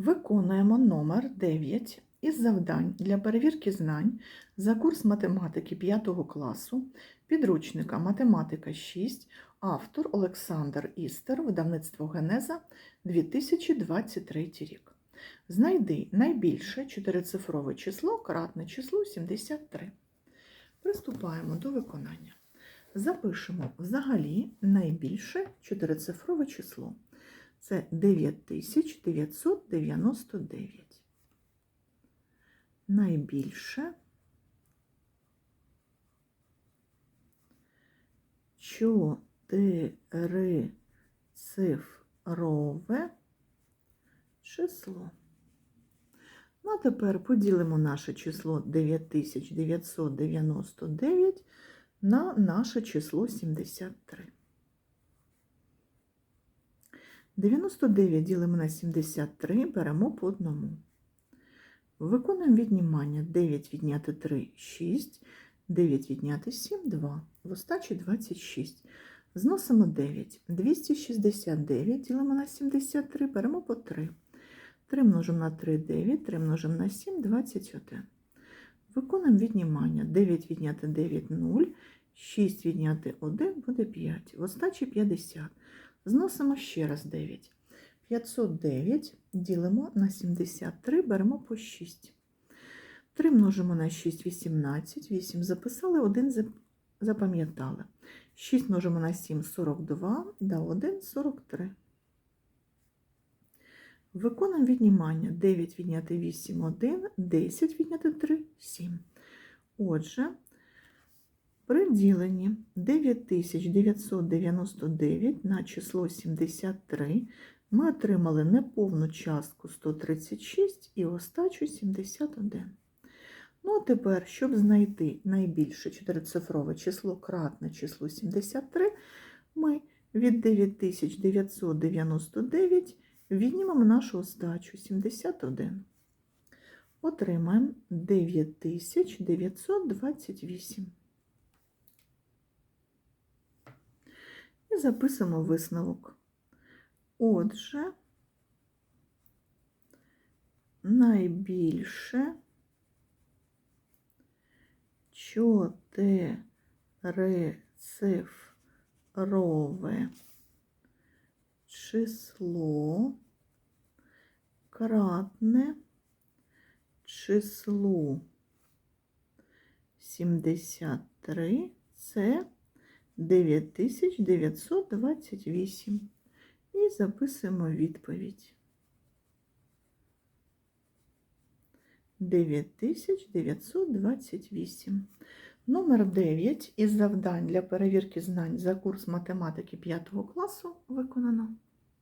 Виконуємо номер 9 із завдань для перевірки знань за курс математики 5 класу, підручника Математика 6, автор Олександр Істер, видавництво Генеза 2023 рік. Знайди найбільше чотирицифрове число, кратне числу 73. Приступаємо до виконання. Запишемо взагалі найбільше чотирицифрове число. Це 9999. Найбільше чотирицифрове число. Ну, а тепер поділимо наше число 9999 на наше число 73. 99 ділимо на 73, беремо по одному. Виконуємо віднімання 9 відняти 3 6, 9 відняти 7 2, в остачі 26. Зносимо 9. 269 ділимо на 73, беремо по 3. 3 множимо на 3 9, 3 множимо на 7 21. Виконуємо віднімання 9 відняти 9 0, 6 відняти 1 буде 5. В остачі 50. Зносимо ще раз 9. 509 ділимо на 73, беремо по 6. 3 множимо на 6 18, 8 записали, 1 запам'ятали. 6 множимо на 7 42, да 1 43. Виконуємо віднімання 9 відняти 8 1, 10 відняти 3 7. Отже, при діленні 9999 на число 73 ми отримали неповну частку 136 і остачу 71. Ну, а тепер, щоб знайти найбільше чотирицифрове число кратне числу 73, ми від 9999 віднімемо нашу остачу 71. Отримаємо 9928. Записуємо висновок. Отже, найбільше чотирицифрове число кратне числу 73 це 9928. І записуємо відповідь. 9928. Номер 9 із завдань для перевірки знань за курс математики 5 класу виконано.